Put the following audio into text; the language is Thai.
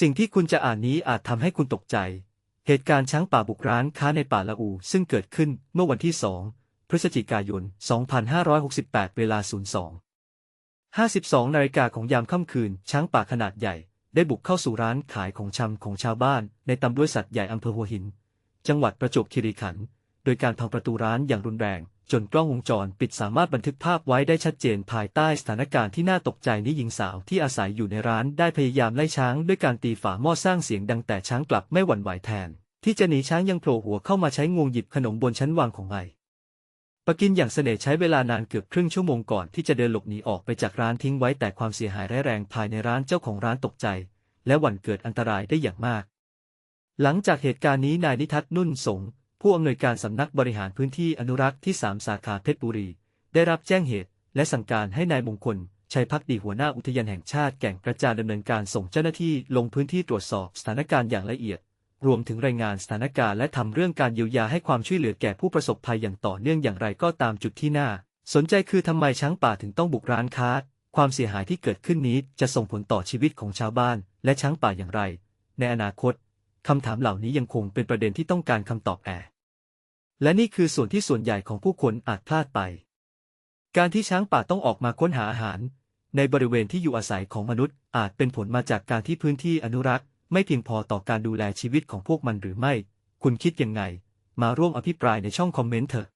สิ่งที่คุณจะอ่านนี้อาจทำให้คุณตกใจ เหตุการณ์ช้างป่าบุกร้านค้าในป่าละอู ซึ่งเกิดขึ้นเมื่อวันที่ 2 พฤศจิกายน 2568 เวลา 02 52 นาฬิกาของยามค่ำคืน ช้างป่าขนาดใหญ่ ได้บุกเข้าสู่ร้านขายของชำของชาวบ้าน ในตำบลสัตว์ใหญ่อำเภอหัวหิน จังหวัดประจวบคีรีขันธ์ โดยการพังประตูร้านอย่างรุนแรง จนกล้องวงจรปิดสามารถบันทึกภาพไว้ได้ชัดเจนภายใต้สถานการณ์ที่น่าตกใจนี้หญิงสาวที่อาศัยอยู่ในร้านได้พยายามไล่ช้างด้วยการตีฝาหม้อสร้างเสียงดังแต่ช้างกลับไม่หวั่นไหวแทน ที่จะหนีช้างยังโผล่หัวเข้ามาใช้งวงหยิบขนมบนชั้นวางของไอปะกินอย่างเสน่ห์ใช้เวลานานเกือบครึ่งชั่วโมงก่อนที่จะเดินหลบหนีออกไปจากร้านทิ้งไว้แต่ความเสียหายร้ายแรงภายในร้านเจ้าของร้านตกใจ และหวั่นเกิดอันตรายได้อย่างมาก หลังจากเหตุการณ์นี้นายนิทัศน์นุ่นสง ผู้อำนวยการสำนักบริหารพื้นที่อนุรักษ์ที่ 3 สาขาเพชรบุรี ได้รับแจ้งเหตุ และสั่งการให้นายมงคลชัยพักดีหัวหน้าอุทยานแห่งชาติแก่งกระจานดำเนินการส่งเจ้าหน้าที่ลงพื้นที่ตรวจสอบสถานการณ์อย่างละเอียด รวมถึงรายงานสถานการณ์และทำเรื่องการเยียวยาให้ความช่วยเหลือแก่ผู้ประสบภัยอย่างต่อเนื่องอย่างไรก็ตามจุดที่น่า สนใจคือทำไมช้างป่าถึงต้องบุกร้านค้า ความเสียหายที่เกิดขึ้นนี้จะส่งผลต่อชีวิตของชาวบ้านและช้างป่าอย่างไร ในอนาคตคำถามเหล่านี้ยังคงเป็นประเด็นที่ต้องการคำตอบแอ และนี่คือส่วนที่ส่วนใหญ่ของผู้คนอาจพลาดไป การที่ช้างป่าต้องออกมาค้นหาอาหาร ในบริเวณที่อยู่อาศัยของมนุษย์อาจเป็นผลมาจากการที่พื้นที่อนุรักษ์ ไม่เพียงพอต่อการดูแลชีวิตของพวกมันหรือไม่ คุณคิดยังไง มาร่วมอภิปรายในช่องคอมเมนต์เถอะ